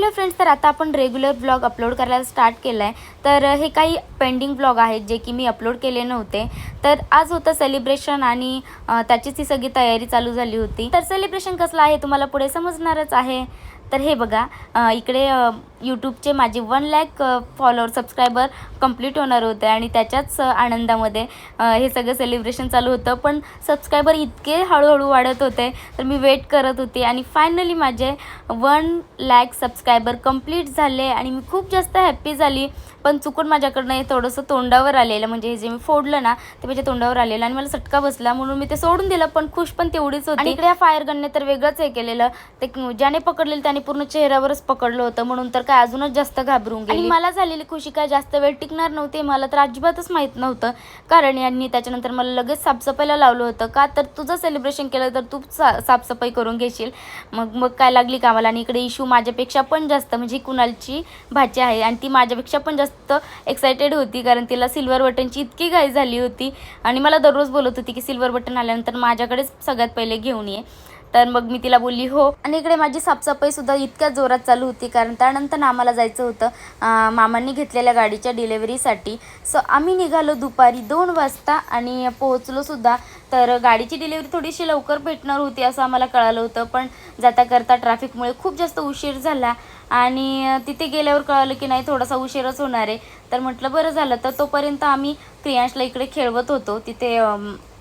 Hello friends तर आता आपण रेग्युलर ब्लॉग अपलोड करायला स्टार्ट केलं आहे तर हे काही पेंडिंग ब्लॉग आहेत जे की मी अपलोड केले नव्हते. तर आज होतं सेलिब्रेशन आणि त्याचीच ही सगळी तयारी चालू झाली होती. तर सेलिब्रेशन कसलं आहे तुम्हाला पुढे समजणारच आहे. तर हे बघा इकडे यूट्यूबचे माझे one lakh follower subscriber complete होणार होते आणि त्याच्याच आनंदामध्ये हे सगळं सेलिब्रेशन चालू होतं. पण सबस्क्रायबर इतके हळूहळू वाढत होते. तर मी वेट करत होते आणि फायनली माझे वन लॅक सबस्क्रायबर कंप्लीट झाले आणि मी खूप जास्त हॅप्पी झाली. पण चुकून माझ्याकडनं हे थोडंसं तोंडावर आलेलं म्हणजे हे जे मी फोडलं ना ते माझ्या तोंडावर आलेलं आणि मला चटका बसला म्हणून मी ते सोडून दिलं पण खुश पण तेवढीच होती. आणि इकडे या फायर गनने तर वेगळंच हे केलेलं. ते ज्याने पकडलेलं त्याने पूर्ण चेहऱ्यावरच पकडलं होतं म्हणून तर काय अजूनच जास्त घाबरून गेली. मला झालेली खुशी काय जास्त वेळ टिकणार नव्हती मला तर अजिबातच माहीत नव्हतं. कारण यांनी त्याच्यानंतर मला लगेच साफसफाईला लावलं होतं. का तर तुझं सेलिब्रेशन केलं तर तू सा साफसफाई करून घेशील. मग मग काय लागली कामाला? आणि इकडे इशू माझ्यापेक्षा पण जास्त म्हणजे कुणालची भाची आहे आणि ती माझ्यापेक्षा पण जास्त एक्सायटेड होती कारण तिला सिल्वर बटनची इतकी घाई झाली होती. आणि मला दररोज बोलत होती की सिल्वर बटन आल्यानंतर माझ्याकडेच सगळ्यात पहिले घेऊन ये. तर मग मी तिला बोलली हो. आणि इकडे माझी साफसफाईसुद्धा इतक्या जोरात चालू होती कारण त्यानंतर आम्हाला जायचं होतं मामांनी घेतलेल्या गाडीच्या डिलेवरीसाठी सो आम्ही निघालो दुपारी दोन वाजता आणि पोहोचलो सुद्धा. तर गाडीची डिलेवरी थोडीशी लवकर भेटणार होती असं आम्हाला कळालं होतं पण जाता करता ट्रॅफिकमुळे खूप जास्त उशीर झाला. आणि तिथे गेल्यावर कळालं की नाही थोडासा उशीरच होणार आहे. तर म्हटलं बरं झालं. तर तोपर्यंत आम्ही प्रियांशला इकडे खेळवत होतो. तिथे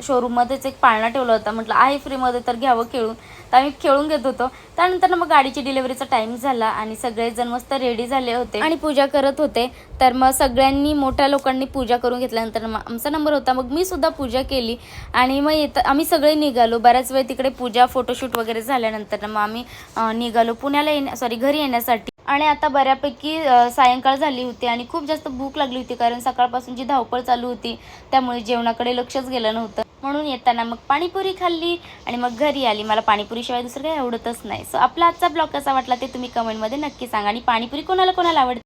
शोरूममध्येच एक पाळणा ठेवला होता. म्हटलं आहे फ्रीमध्ये तर घ्यावं खेळून. तर आम्ही खेळून घेत होतो. त्यानंतर मग गाडीची डिलेवरीचा टाईम झाला आणि सगळेजण मस्त रेडी झाले होते. आणि पूजा करत होते. तर मग सगळ्यांनी मोठ्या लोकांनी पूजा करून घेतल्यानंतर मग आमचा नंबर होता. मग मी सुद्धा पूजा केली. आणि मग येत आम्ही सगळे निघालो. बऱ्याच वेळ तिकडे पूजा फोटोशूट वगैरे झाल्यानंतर मग आम्ही निघालो पुण्याला येण्या सॉरी घरी येण्यासाठी. आणि आता बऱ्यापैकी सायंकाळ झाली होती आणि खूप जास्त भूक लागली होती. कारण सकाळपासून जी धावपळ चालू होती त्यामुळे जेवणाकडे लक्षच गेलं नव्हतं. म्हणून येताना मग पाणीपुरी खाल्ली आणि मग घरी आली. मला पाणीपुरीशिवाय दुसरं काही आवडतच नाही. सो आपला आजचा ब्लॉग कसा वाटला ते तुम्ही कमेंटमध्ये नक्की सांगा. आणि पाणीपुरी कोणाला कोणाला आवडते?